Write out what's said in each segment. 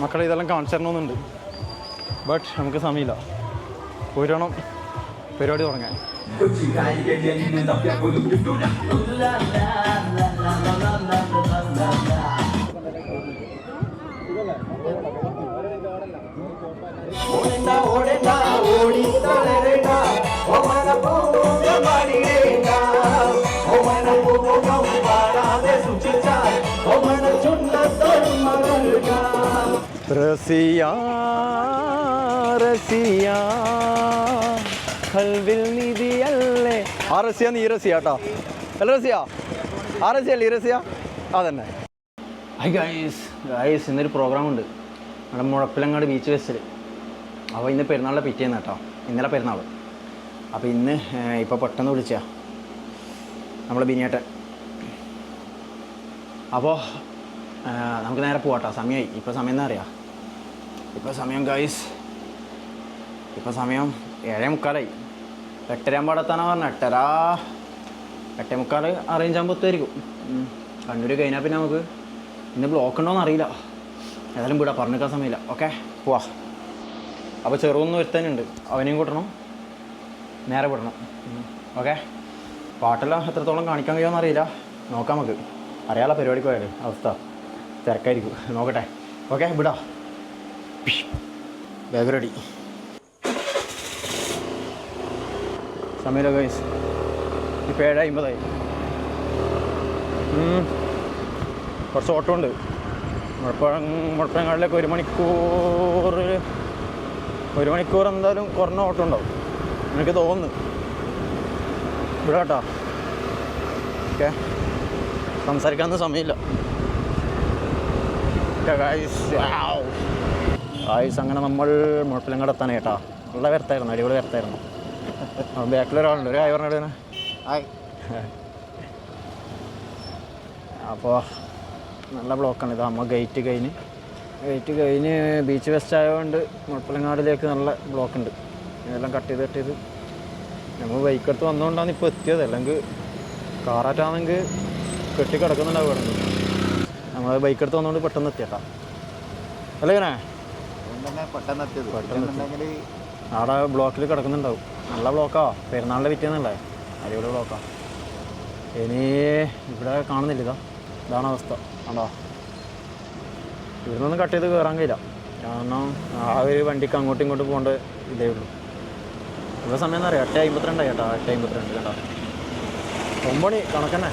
മക്കളെ ഇതെല്ലാം കാണിച്ചു തരണമെന്നുണ്ട് ബട്ട് നമുക്ക് സമയമില്ല. വേണം പരിപാടി തുടങ്ങാൻ. ഓടണ്ട ഓടണ്ട ആ ആ ഇന്നൊരു പ്രോഗ്രാം ഉണ്ട്. നമ്മുടെ മുഴപ്പിലങ്ങാട് ബീച്ച് ഫെസ്റ്റിൽ അപ്പോൾ ഇന്ന് പെരുന്നാളിന്റെ പിറ്റേന്ന് കേട്ടോ ഇന്നലെ പെരുന്നാൾ അപ്പോൾ ഇന്ന് ഇപ്പോൾ പെട്ടെന്ന് വിളിച്ചാ. നമ്മൾ ബിനിയേട്ടൻ. അപ്പോൾ നമുക്ക് നേരെ പോവാട്ടോ സമയമായി ഇപ്പോൾ സമയം എന്താ അറിയാം? ഇപ്പോൾ സമയം ഗൈസ് ഇപ്പോൾ സമയം ഏഴേ മുക്കാലായി എട്ടര പാടെത്താനാ പറഞ്ഞത് എട്ടര എട്ടേ മുക്കാൽ അറേഞ്ച് ഉം. കണ്ണൂർ കഴിഞ്ഞാൽ പിന്നെ നമുക്ക് ഇന്ന് ബ്ലോക്ക് ഉണ്ടോയെന്ന് അറിയില്ല ഏതായാലും വിടാം നിൽക്കാൻ സമയമില്ല ഓക്കെ പോവാ അപ്പോൾ ചെറുതൊന്നും ഒരുത്തനുണ്ട് അവനെയും കൂട്ടണം നേരെ വിടണം ഓക്കെ പാട്ടെല്ലാം എത്രത്തോളം കാണിക്കാൻ കഴിയുമെന്ന് അറിയില്ല നോക്കാം നമുക്ക് അറിയാലോ പരിപാടിക്ക് പോയാലേ അവസ്ഥ തിരക്കായിരിക്കും നോക്കട്ടെ ഓക്കെ വിടാ ബാഗ് റെഡി സമീര ഗൈസ് ഇപ്പോൾ ഏഴ് അമ്പതായി കുറച്ച് ഓട്ടോ ഉണ്ട്. മുഴപ്പഴം മുഴപ്പഴങ്ങാടിലേക്ക് ഒരു മണിക്കൂർ ഒരു മണിക്കൂർ എന്തായാലും കുറഞ്ഞ ഓട്ടം ഉണ്ടാവും. എനിക്ക് തോന്നുന്നു. ഇവിടെ കേട്ടോ. ഓക്കെ. സംസാരിക്കാനൊന്നും സമയമില്ല. ആയുസ് അങ്ങനെ നമ്മൾ മുഴപ്പിലും എത്താൻ കേട്ടാ. നല്ല വരത്തായിരുന്നു അടിപൊളി വരത്തായിരുന്നു ബാക്കിലൊരാളുണ്ട് ഒരു ആയി പറഞ്ഞിട്ട് അപ്പോൾ നല്ല ബ്ലോക്കാണ് ഇത്. അമ്മ ഗേറ്റ് കഴിഞ്ഞ്. ഗേറ്റ് കഴിഞ്ഞ് ബീച്ച് വെസ്റ്റ് ആയതുകൊണ്ട് മുഴപ്പിലങ്ങാടിലേക്ക് നല്ല ബ്ലോക്ക് ഉണ്ട്. ഇതെല്ലാം കട്ട് ചെയ്ത് കട്ട് ചെയ്ത്. നമ്മൾ ബൈക്ക് എടുത്ത് വന്നുകൊണ്ടാണ് ഇപ്പോൾ എത്തിയത്. അല്ലെങ്കിൽ കാറാറ്റാണെങ്കിൽ കെട്ടി കിടക്കുന്നുണ്ടാവും ഇവിടെ നമ്മൾ ബൈക്ക് എടുത്ത് വന്നുകൊണ്ട് പെട്ടെന്ന് എത്തിയട്ടാ. അല്ലേ അവിടെ ബ്ലോക്കിൽ കിടക്കുന്നുണ്ടാവും. നല്ല ബ്ലോക്കാ. പെരുന്നാളിന്റെ വിറ്റേന്നല്ലേ അടിപൊളി ബ്ലോക്കാ. ഇനി ഇവിടെ കാണുന്നില്ല ഇതാ. ഇതാണ് അവസ്ഥ. ആണോ? ഇവിടെ നിന്ന് കട്ട് ചെയ്ത് കയറാൻ കഴിയില്ല. കാരണം ആ ഒരു വണ്ടിക്ക് അങ്ങോട്ടും ഇങ്ങോട്ടും പോകേണ്ട ഇതേ ഉള്ളൂ. ഇവിടെ സമയം എന്നറിയാം എട്ട് അമ്പത്തിരണ്ടായി കേട്ടോ. എട്ട് അമ്പത്തിരണ്ട് കേട്ടോ. ഒമ്പണി കണക്കന്നെ.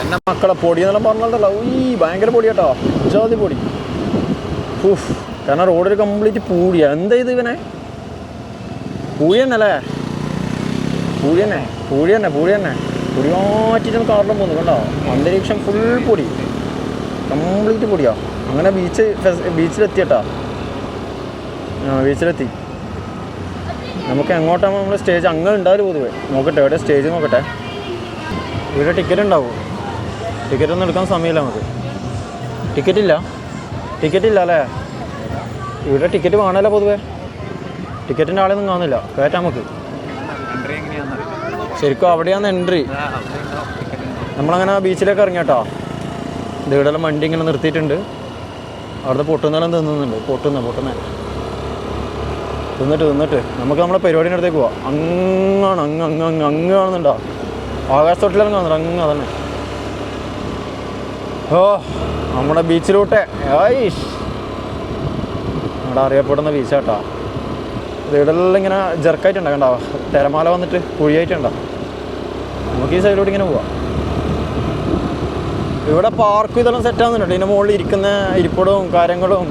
എന്റെ മക്കളെ പൊടി എന്നെല്ലാം പറഞ്ഞല്ലോ ഈ ഭയങ്കര പൊടി കേട്ടോ. ഉച്ചാതി പൊടി. ഉഫ്. കാരണം റോഡിൽ കംപ്ലീറ്റ് പൂഴിയ എന്താ ഇത് ഇവനെ? പൂഴി തന്നെ അല്ലേ പൂഴി തന്നെ പൂഴി തന്നെ പൂഴി തന്നെ പൊടി മാറ്റിട്ടൊന്നും കാറിലും പോകുന്നു കണ്ടോ? അന്തരീക്ഷം ഫുൾ പൊടി. കംപ്ലീറ്റ് പൊടിയാ. അങ്ങനെ ബീച്ച് ബീച്ചിലെത്തി കേട്ടോ ആ ബീച്ചിലെത്തി നമുക്ക് എങ്ങോട്ടാകുമ്പോൾ നമ്മൾ സ്റ്റേജ് അങ്ങനെ ഉണ്ടാവില്ല പൊതുവെ. നോക്കട്ടെ എവിടെ? സ്റ്റേജ് നോക്കട്ടെ. ഇവിടെ ടിക്കറ്റ് ഉണ്ടാവും. ടിക്കറ്റ് ഒന്നും എടുക്കാൻ സമയമില്ല നമുക്ക്. ടിക്കറ്റ് ഇല്ല. ടിക്കറ്റ് ഇല്ല അല്ലേ? ഇവിടെ ടിക്കറ്റ് വേണമല്ലോ പൊതുവേ. ടിക്കറ്റിന്റെ ആളെയൊന്നും കാണുന്നില്ല. കയറ്റാം നമുക്ക്. ശരിക്കും അവിടെയാണ് എൻട്രി നമ്മളങ്ങനെ ബീച്ചിലേക്ക് ഇറങ്ങിയാട്ടോ ഇത് ഇവിടെ വണ്ടി ഇങ്ങനെ നിർത്തിയിട്ടുണ്ട്. അവിടുത്തെ പൊട്ടുന്നെല്ലാം തിന്നുന്നുണ്ട്. പൊട്ടുന്ന പൊട്ടുന്ന. തിന്നിട്ട് തിന്നിട്ട്. നമുക്ക് നമ്മളെ പരിപാടിന്റെ അടുത്തേക്ക് പോവാം. അങ്ങാണ് അങ്ങ് അങ്ങ് അങ്ങ് അങ്ങ് കാണുന്നുണ്ടോ? ആകാശത്തൊട്ടിലെല്ലാം കാണുന്നുണ്ട്. അങ്ങ് അതന്നെ. ഓ നമ്മുടെ ബീച്ചിലൂട്ടെ ആയിഷ് നമ്മുടെ അറിയപ്പെടുന്ന ബീച്ചാട്ടോ കേട്ടോ. ഇവിടെല്ലാം ഇങ്ങനെ ജെർക്കായിട്ടുണ്ടോ കണ്ടോ? തിരമാല വന്നിട്ട് കുഴിയായിട്ടുണ്ടോ. നമുക്ക് ഈ സൈഡിലൂടെ ഇങ്ങനെ പോവാം. ഇവിടെ പാർക്കും ഇതെല്ലാം സെറ്റ് ആകുന്നുണ്ട് ഇതിന്റെ മുകളിൽ ഇരിക്കുന്ന ഇരിപ്പിടവും കാര്യങ്ങളും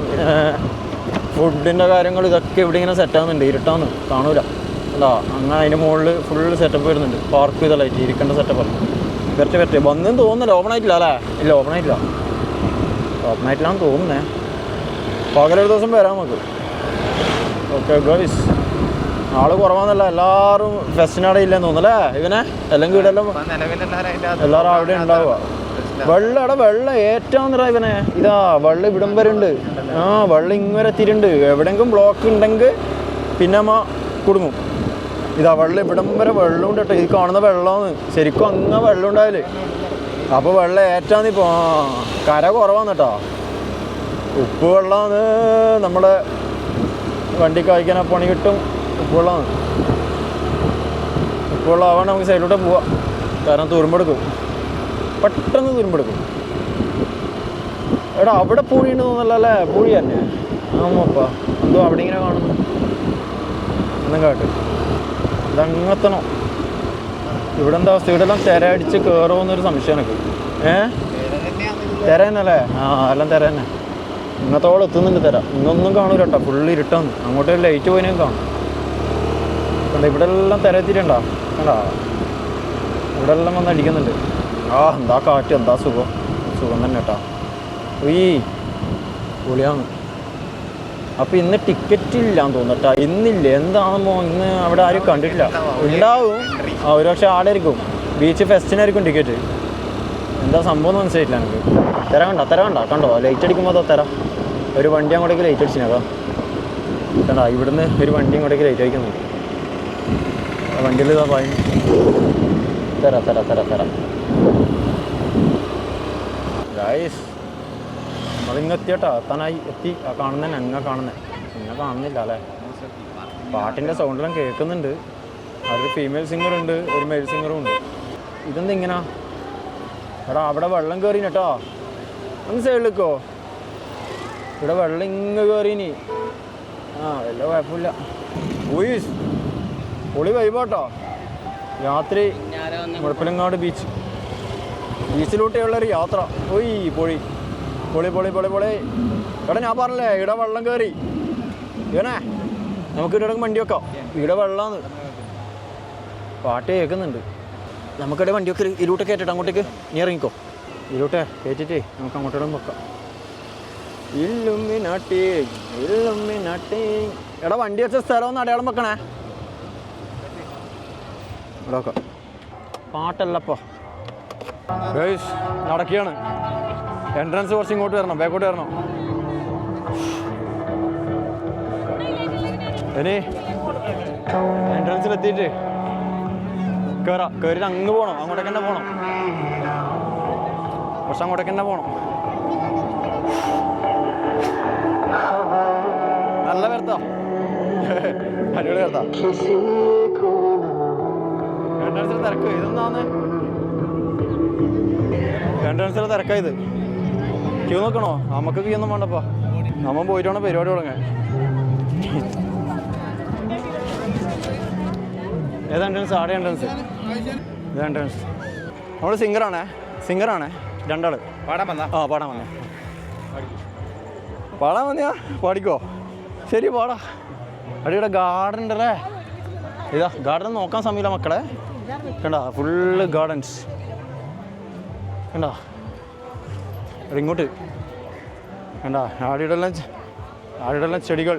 ഫുഡിന്റെ കാര്യങ്ങളും ഇതൊക്കെ ഇവിടെ ഇങ്ങനെ സെറ്റ് ആകുന്നുണ്ട് ഇരുട്ടാന്ന് കാണൂല. അല്ല അങ്ങനെ അതിന്റെ മുകളിൽ ഫുൾ സെറ്റപ്പ് വരുന്നുണ്ട്. പാർക്ക് ഇതെല്ലാം ആയിട്ട് ഇരിക്കേണ്ട സെറ്റപ്പ് അല്ല വരട്ടെ വരട്ടെ. വന്നെന്ന് തോന്നുന്നില്ല. ഓപ്പൺ ആയിട്ടില്ല അല്ലേ? ഇല്ല ഓപ്പൺ ആയിട്ടില്ല. ഓപ്പൺ ആയിട്ടില്ലാന്ന് തോന്നുന്നേ. പകലൊരു ദിവസം വരാം നമുക്ക്. ഓക്കെ ഗോയ്സ് ആൾ കുറവാന്നല്ല എല്ലാവരും ഫെസ്റ്റിനവിടെ ഇല്ലെന്ന് തോന്നുന്നല്ലേ ഇവനെ? അല്ലെങ്കിൽ ഇവിടെ എല്ലാവരും അവിടെ ഉണ്ടാവുക. വെള്ളം അവിടെ വെള്ളം ഏറ്റവും നിറ ഇവനെ. ഇതാ വെള്ളം ഇവിടം വരെ ഉണ്ട്. ആ വെള്ളം ഇങ്ങനെ തിരിണ്ട് എത്തിയിട്ടുണ്ട്. എവിടെയെങ്കിലും ബ്ലോക്ക് ഉണ്ടെങ്കിൽ പിന്നെ അമ്മ കുടുങ്ങും. ഇതാ വെള്ളം ഇവിടം വരെ വെള്ളം ഉണ്ട് കേട്ടോ. ഈ കാണുന്ന വെള്ളമാണ്. ശരിക്കും അങ്ങ് വെള്ളം ഉണ്ടാവില്ലേ അപ്പോൾ വെള്ളം ഏറ്റാന്ന് ഇപ്പോൾ കര കുറവാന്ന് കേട്ടോ. ഉപ്പ് വെള്ളം നമ്മുടെ വണ്ടി കായ്ക്കാൻ പണി കിട്ടും. ഉപ്പ് വെള്ളമാണ് ഉപ്പ് വെള്ളം ആവാൻ നമുക്ക് സൈഡിലോട്ട് പോവാം. കാരണം തുരുമ്പെടുക്കും പെട്ടെന്ന് തുരുമ്പെടുക്കും എടാ അവിടെ പൂഴിയുണ്ട് തോന്നല്ലേ പൂഴി തന്നെ. ആമാപ്പാ. എന്തോ അവിടെ ഇങ്ങനെ കാണുന്നു. ഒന്നും കാട്ട്. ഇതങ്ങത്തണോ. ഇവിടെ എന്താ അവസ്ഥ ഇവിടെ എല്ലാം തിര അടിച്ച് കയറുമെന്നൊരു സംശയം എനിക്ക്. ഏ? തിര തന്നെയല്ലേ? ആ എല്ലാം തിര തന്നെ. ഇങ്ങത്തോളം എത്തുന്നുണ്ട് തരാം. ഇന്നൊന്നും കാണൂല കേട്ടോ ഫുള്ള് ഇരുട്ടാണ്. അങ്ങോട്ട് ലൈറ്റ് പോയിനും കാണും. കണ്ട ഇവിടെ എല്ലാം തിരത്തിട്ടുണ്ടാ കണ്ടാ? ഇവിടെ എല്ലാം വന്ന് അടിക്കുന്നുണ്ട്. ആ എന്താ കാറ്റ്? എന്താ സുഖം? സുഖം തന്നെ കേട്ടോ. ഈ പൊളിയാണ്. അപ്പോൾ ഇന്ന് ടിക്കറ്റ് ഇല്ലാന്ന് തോന്നട്ടാ ഇന്നില്ല? എന്താണെന്നോ ഇന്ന് അവിടെ ആരും കണ്ടിട്ടില്ല. ഉണ്ടാവും. ആ ഒരു പക്ഷേ ആടായിരിക്കും ബീച്ച് ഫെസ്റ്റിനായിരിക്കും ടിക്കറ്റ് എന്താ സംഭവം എന്ന് മനസ്സിലായിട്ടില്ല എനിക്ക്. തര കണ്ട തര കണ്ട കണ്ടോ ലൈറ്റ് അടിക്കുമ്പോൾ അതോ തരാം. ഒരു വണ്ടി അങ്ങോട്ടേക്ക് ലൈറ്റ് അടിച്ചിനതാ കണ്ടാ ഇവിടുന്ന് ഒരു വണ്ടി അങ്ങോട്ടേക്ക് ലൈറ്റ് അടിക്കുന്നുണ്ട് വണ്ടിയിൽ ഇതാ പായ. തര തര തര തര. ഗായ്സ് നമ്മളിങ്ങ് എത്തിയട്ടോ. എത്താനായി. എത്തി. കാണുന്ന എന്നെ കാണുന്നത് ഇങ്ങനെ കാണുന്നില്ല അല്ലേ? പാട്ടിന്റെ സൗണ്ടെല്ലാം കേൾക്കുന്നുണ്ട്. അതിൽ ഫീമെയിൽ സിംഗറുണ്ട് ഒരു മെയിൽ സിംഗറും ഉണ്ട്. ഇതെന്താ ഇങ്ങനെ? എടാ അവിടെ വെള്ളം കയറിന് കേട്ടോ. ഒന്ന് സൈഡിലേക്കോ ഇവിടെ വെള്ളം ഇങ്ങ് കയറിനി ആ വല്ല കുഴപ്പമില്ല. ഊയിസ് പൊളി വൈബോട്ടോ. രാത്രി മുഴപ്പിലങ്ങാട് ബീച്ച് ബീച്ചിലൂടെയുള്ളൊരു യാത്ര. ഓയ് പൊളി പൊളി പൊളി പൊളി പൊളി. എടാ ഞാൻ പറഞ്ഞില്ലേ ഇവിടെ വെള്ളം കയറി ഇവനെ നമുക്ക് ഇവിടെ വണ്ടി വെക്കാം. ഇവിടെ വെള്ളമാണ് പാട്ട് കേൾക്കുന്നുണ്ട്. നമുക്കിവിടെ വണ്ടിയൊക്കെ ഇരുട്ടൊക്കെ ഇരുട്ട് കയറ്റിട്ട് അങ്ങോട്ടേക്ക് നീ ഇറങ്ങിക്കോ. ഇരുട്ടെ കയറ്റിട്ടേ നമുക്ക് അങ്ങോട്ടോടെ നോക്കാം എടാ വണ്ടി വെച്ച സ്ഥലം ഒന്ന് അടയാളം വെക്കണേ. ഇവിടെ പാട്ടല്ലപ്പോ നടക്കുകയാണ്. എൻട്രൻസ് കുറച്ച് ഇങ്ങോട്ട് വരണം ബാക്കോട്ട് വരണം. ഇനി എൻട്രൻസിൽ എത്തിയിട്ട് കയറാം കയറിയിട്ട് അങ്ങ് പോണം. അങ്ങോട്ടേക്ക് തന്നെ പോകണം കുറച്ച് അങ്ങോട്ടേക്ക് തന്നെ പോകണം നല്ല വരുത്താ. അടിപൊളി വരുത്താ. എൻട്രൻസിൽ തിരക്ക്. ഇതെന്താന്ന് എൻട്രൻസിൽ തിരക്കായത് ക്യൂ നോക്കണോ? നമുക്ക് ക്യൂ ഒന്നും വേണ്ടപ്പാ. നമ്മ പോയിട്ട് പരിപാടി തുടങ്ങാൻ. ഏത് എൻട്രൻസ് ആടെ എൻട്രൻസ് ഇത് സിംഗർ നമ്മൾ സിംഗറാണേ. സിംഗറാണേ. രണ്ടാൾ. പാടാൻ വന്നാ? ആ പാടാൻ വന്നേ. പാടാൻ വന്നിയാ പാടിക്കോ. ശരി പാടാ. അടിയുടെ ഗാർഡൻ ഉണ്ടല്ലേ? ഇതാ ഗാർഡൻ നോക്കാൻ സമയമില്ല മക്കളെ. കണ്ട ഫുള്ള് ഗാർഡൻസ് കണ്ട. ഇങ്ങോട്ട്. കണ്ട ആടിയുടെ എല്ലാം ചെടികൾ.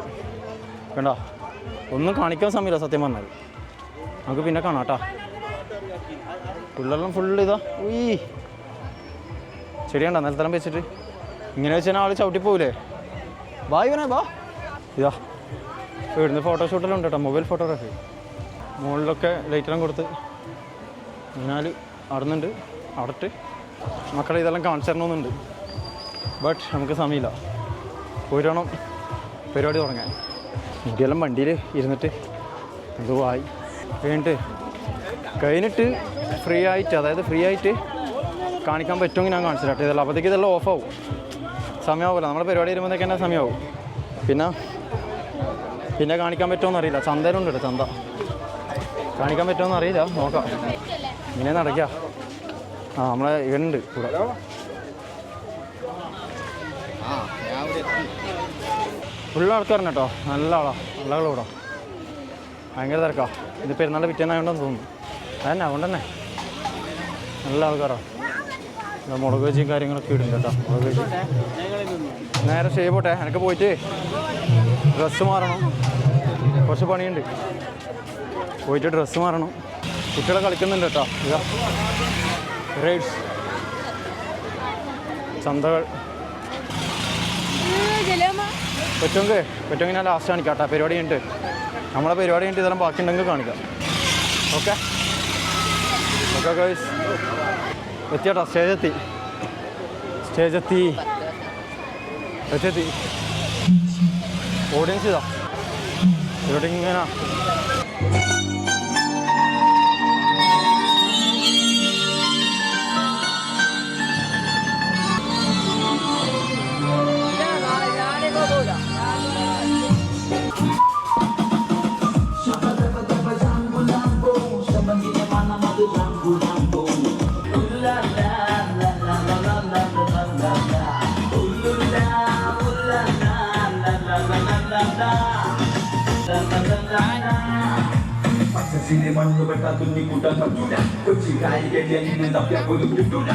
കണ്ട ഒന്നും കാണിക്കാൻ സമയമില്ല സത്യം പറഞ്ഞാൽ നമുക്ക് പിന്നെ കാണാം കേട്ടാ പിള്ളേരെല്ലാം ഫുള്ള് ഇതാ. ഈ ചെടി കണ്ട നിലത്തരം വെച്ചിട്ട്. ഇങ്ങനെ വെച്ചാൽ ആൾ ചവിട്ടി പോവില്ലേ ബാ ഇവനെ ബാ ഇതാ. ഇവിടുന്ന് ഫോട്ടോഷൂട്ടെല്ലാം ഉണ്ട് മൊബൈൽ ഫോട്ടോഗ്രാഫി മുകളിലൊക്കെ ലൈറ്റെല്ലാം കൊടുത്ത് അതിനാൽ അടന്നുണ്ട് അടട്ട് മക്കളെ ഇതെല്ലാം കാണിച്ചു തരണമെന്നുണ്ട്. ബട്ട് നമുക്ക് സമയമില്ല. പോയിട്ടാണോ പരിപാടി തുടങ്ങാൻ. ഇന്ത്യയെല്ലാം വണ്ടിയിൽ ഇരുന്നിട്ട് എന്തോ ആയി കഴിഞ്ഞിട്ട് കഴിഞ്ഞിട്ട് ഫ്രീ ആയിട്ട് അതായത് ഫ്രീ ആയിട്ട് കാണിക്കാൻ പറ്റുമെങ്കിൽ ഞാൻ കാണിച്ചു കേട്ടോ. ഇതല്ല അപ്പോഴത്തേക്ക് ഇതെല്ലാം ഓഫാവും സമയമാവില്ല നമ്മുടെ പരിപാടി വരുമ്പോഴത്തേക്ക് തന്നെ സമയമാവും പിന്നെ പിന്നെ കാണിക്കാൻ പറ്റുമോ അറിയില്ല. ചന്തയിലുണ്ട് ഉണ്ട് ചന്ത. കാണിക്കാൻ പറ്റുമോ അറിയില്ല. നോക്കാം. ഇങ്ങനെ നടക്കുക ആ നമ്മളെ ഇവനുണ്ട് കൂടെ. ഫുള്ള് ആൾക്കാരുണ്ട് കേട്ടോ. നല്ല ആളാ. നല്ല ആളാ ഇവിടെ. ഭയങ്കര തിരക്കാ. ഇത് പെരുന്നാൾ പിറ്റേന്നായോണ്ടെന്ന് തോന്നുന്നു. അതന്നെ അതുകൊണ്ട് തന്നെ നല്ല ആൾക്കാരാണ് മുളക് വെച്ചും കാര്യങ്ങളൊക്കെ ഇടും കേട്ടോ മുളക് വെച്ച്. നേരെ ഷേ പോട്ടെ എനിക്ക് പോയിട്ട് ഡ്രസ്സ് മാറണം. കുറച്ച് പണിയുണ്ട്. പോയിട്ട് ഡ്രസ്സ് മാറണം. കുട്ടികളെ കളിക്കുന്നുണ്ട് കേട്ടോ റൈഡ്സ് ചന്തകൾ. പറ്റുമെങ്കിൽ പറ്റുമെങ്കിൽ ഞാൻ ലാസ്റ്റ് കാണിക്കാം കേട്ടോ പരിപാടി ഉണ്ട് നമ്മളെ പരിപാടി ഉണ്ട് ഇതെല്ലാം ബാക്കി ഉണ്ടെങ്കിൽ കാണിക്കാം. ഓക്കെ ഓക്കെ ഗൈസ് എത്തിയാട്ടോ സ്റ്റേജ് എത്തി സ്റ്റേജ് എത്തി എത്തി ഓഡിയൻസ് ഇതാ. ഇവിടെ ഇങ്ങനെ മണ്ണു പെട്ടാ തുന്നിക്കൂട്ടാൻ പറ്റൂല. കൊച്ചി കായിക എന്നെ തപ്പിയാ പോലും കിട്ടൂല.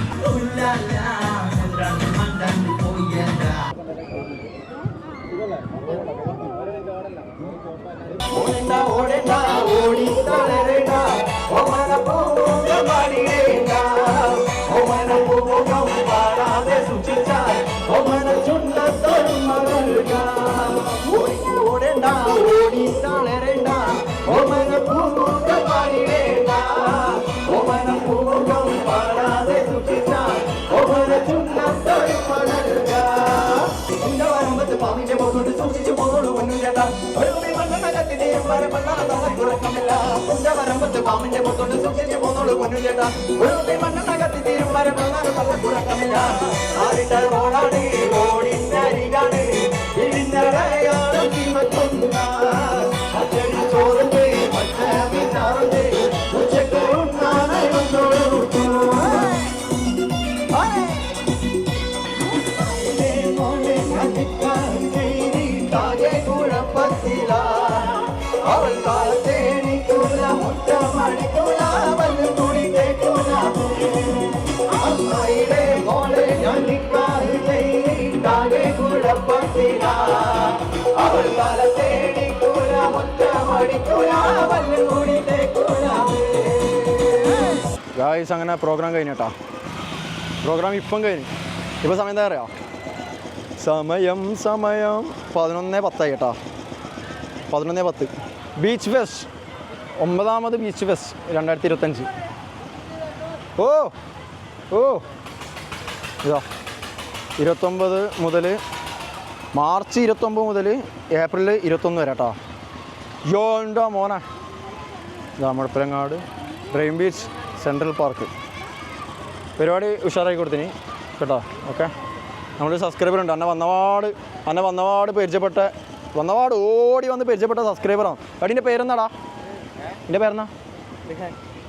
പാമ്പിന്റെ മുഖത്തോട്ട് സൂക്ഷിച്ചു പോന്നോളൂ പൊന്നുചേട്ടാ. ഒരു മണ്ണകത്തി തീരുമാന മണ്ണാണ് നമ്മളെ കുറക്കമില്ല ആരിട്ട റോഡാണ് റോഡിന്റെ അരികാണ്. ഇടിഞ്ഞടയാളം ഗായ്സ് അങ്ങനെ പ്രോഗ്രാം കഴിഞ്ഞേട്ടാ പ്രോഗ്രാം ഇപ്പം കഴിഞ്ഞു. ഇപ്പം സമയം എന്താ അറിയാം? സമയം സമയം. പതിനൊന്ന് പത്തായി കേട്ടാ. പതിനൊന്ന് പത്ത്. ബീച്ച് ഫെസ്റ്റ് ഒമ്പതാമത് ബീച്ച് ഫെസ്റ്റ് രണ്ടായിരത്തി ഇരുപത്തഞ്ച് ഓ ഓ. ഇതാ. ഇരുപത്തൊമ്പത് മുതൽ മാർച്ച് ഇരുപത്തൊമ്പത് മുതൽ ഏപ്രിൽ ഇരുപത്തൊന്ന് വരെ കേട്ടോ. യോണ്ടോ മോനെ? ഇതാ Muzhappilangad dream beach central park പരിപാടി ഉഷാറായി കൊടുത്തിനി. കേട്ടോ? ഓക്കെ നമ്മൾ സബ്സ്ക്രൈബർ ഉണ്ട്. അന്നെ വന്നപാട് അന്നെ വന്നപാട് പരിചയപ്പെട്ട വന്നപാട് ഓടി വന്ന് പരിചയപ്പെട്ട സബ്സ്ക്രൈബറാണ് അടിന്റെ പേരെന്നാടാ എന്റെ പേരെന്നാ?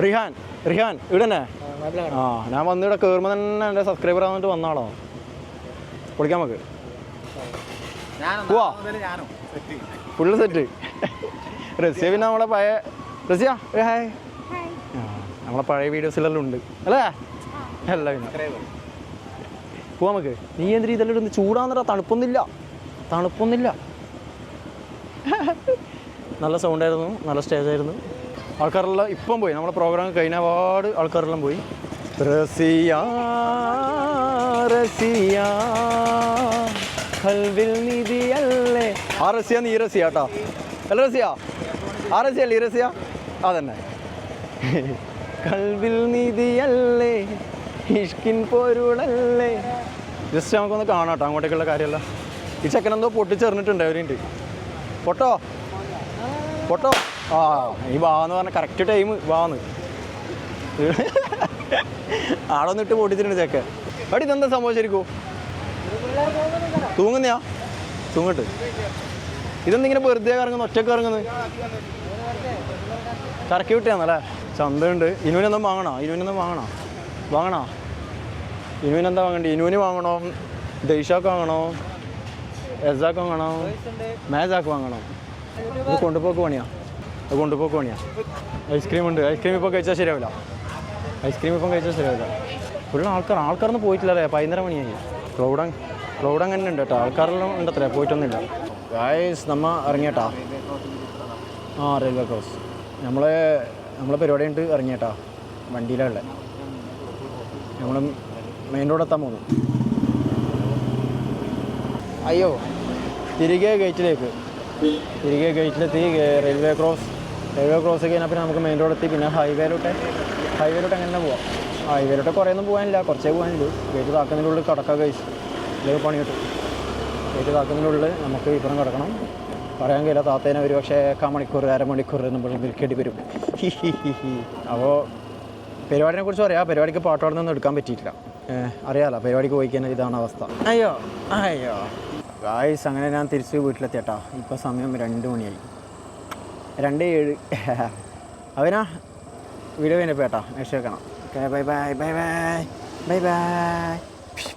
റിഹാൻ. റിഹാൻ. ഇവിടെ തന്നെ? ആ ഞാൻ വന്ന് ഇവിടെ കയറുമ്പോൾ തന്നെ എന്റെ സബ്സ്ക്രൈബർ ആവുന്നിട്ട് വന്നാളോ വിളിക്കാം നമുക്ക്. പോവാ. ഫുള്ള് സെറ്റ് റസിയ പിന്നെ നമ്മളെ പഴയ റസിയ ഹായ്. നമ്മളെ പഴയ വീഡിയോസിലെല്ലാം ഉണ്ട്. അല്ലേ? അല്ല പിന്നെ പോവാ നമുക്ക്. നീ എന്തിനാ ഇതെല്ലാം ഇടുന്നു? ചൂടാന്നറ തണുപ്പൊന്നുമില്ല. തണുപ്പൊന്നുമില്ല. നല്ല സൗണ്ട് ആയിരുന്നു നല്ല സ്റ്റേജ് ആയിരുന്നു ആൾക്കാരെല്ലാം ഇപ്പം പോയി. നമ്മളെ പ്രോഗ്രാം കഴിഞ്ഞ ഒരുപാട് ആൾക്കാരെല്ലാം പോയി. റസിയ റസിയ കൽവിൽ നിധിയല്ലേ. ആ റസിയ നീ റസിയ കേട്ടോ. അല്ല റസിയ ആ റസിയ അല്ലേ റസിയ അതന്നെ. കൽവിൽ നീതിയല്ലേ ഇഷ്കിൻ പോരുടല്ലേ ജസ്റ്റ് നമുക്കൊന്ന് കാണാം കേട്ടോ അങ്ങോട്ടേക്കുള്ള കാര്യമല്ല. ഈ ചെക്കനെന്തോ പൊട്ടിച്ചെറിഞ്ഞിട്ടുണ്ട് അവരുണ്ട്. പൊട്ടോ? പൊട്ടോ? ആ ഈ വാന്ന് പറഞ്ഞ കറക്റ്റ് ടൈം വാന്ന്. ആടെ ഇട്ട് പൊട്ടിച്ചിട്ടുണ്ട് ചെക്കൻ. അടി ഇതെന്താ സംഭവിച്ചിരിക്കൂ തൂങ്ങുന്നയാ? തൂങ്ങട്ട്. ഇതെന്തിങ്ങനെ വെറുതെ കറങ്ങുന്നു? ഒറ്റയ്ക്ക് ഇറങ്ങുന്നത് കറക്കി വിട്ടാന്നല്ലേ? ചന്തയുണ്ട്. ഇനുവിനൊന്നും വാങ്ങണോ? ഇനുവിനൊന്നും വാങ്ങണോ? വാങ്ങണോ? ഇനുവിനെന്താ വാങ്ങണ്ടേ? ഇനുവിന് വാങ്ങണോ? ദൈഷാക്ക് വാങ്ങണോ? എസാക്ക് വാങ്ങണോ? മേസാക്ക് വാങ്ങണോ? ഇത് കൊണ്ടുപോക്ക് പണിയാ. അത് കൊണ്ടുപോക്ക് പണിയാ. ഐസ്ക്രീം ഉണ്ട്. ഐസ്ക്രീം ഇപ്പോൾ കഴിച്ചാൽ ശരിയാവില്ല. ഐസ്ക്രീം ഇപ്പം കഴിച്ചാൽ ശരിയാവില്ല. ഫുള്ള് ആൾക്കാർ ആൾക്കാരൊന്നും പോയിട്ടില്ല അല്ലേ പതിനൊന്നര മണിയായി. ക്ലൗഡ് ക്ലൗഡ് അങ്ങനെ ഉണ്ട് കേട്ടോ. ആൾക്കാരെല്ലാം ഉണ്ടത്രേ പോയിട്ടൊന്നുമില്ല. ഗായ്സ് നമ്മ ഇറങ്ങിയട്ടാ. ആ റെയിൽവേ ക്രോസ് നമ്മളെ നമ്മളെ പരിപാടി ഉണ്ട് ഇറങ്ങിയട്ടാ. വണ്ടിയിലുള്ള നമ്മൾ മെയിൻ റോഡ് എത്താൻ പോകുന്നു അയ്യോ തിരികെ ഗേറ്റിലേക്ക് തിരികെ ഗേറ്റിലെത്തി റെയിൽവേ ക്രോസ് റെയിൽവേ ക്രോസ് കഴിഞ്ഞാൽ പിന്നെ നമുക്ക് മെയിൻ റോഡ് എത്തി. പിന്നെ ഹൈവേയിലോട്ട് ഹൈവേയിലോട്ട് എങ്ങനെ പോവാം? ഹൈവേയിലോട്ട് കുറേ ഒന്നും പോകാനില്ല. കുറച്ചേ പോകാനുള്ളൂ. ഗേറ്റ് താക്കുന്നതിന്റെ ഉള്ളിൽ കഴിച്ചു കഴിച്ച് അല്ലെങ്കിൽ പണി കിട്ടും. ഏത് കാക്കുന്നതിനുള്ളിൽ നമുക്ക് ഇപ്പുറം കിടക്കണം. പറയാൻ കഴിയില്ല താത്തേനെ ഒരു പക്ഷേ കാമണിക്കൂർ അരമണിക്കൂർ നമ്മൾ നിൽക്കേണ്ടി വരും. അപ്പോൾ പരിപാടിനെ കുറിച്ച് പറയാം. പരിപാടിക്ക് പാട്ടോടൊന്നും എടുക്കാൻ പറ്റിയിട്ടില്ല. അറിയാലോ പരിപാടിക്ക് പോയി കഴിഞ്ഞാൽ ഇതാണ് അവസ്ഥ. അയ്യോ അയ്യോ. ഗായ്സ് അങ്ങനെ ഞാൻ തിരിച്ച് വീട്ടിലെത്തിയട്ടാ. ഇപ്പോൾ സമയം രണ്ട് മണിയായി. രണ്ട് ഏഴ്. അവനാ വീഡിയോ കഴിഞ്ഞപ്പോൾ ഏട്ടാ. നെക്സ്റ്റ് വെക്കണം. Okay bye bye bye bye bye bye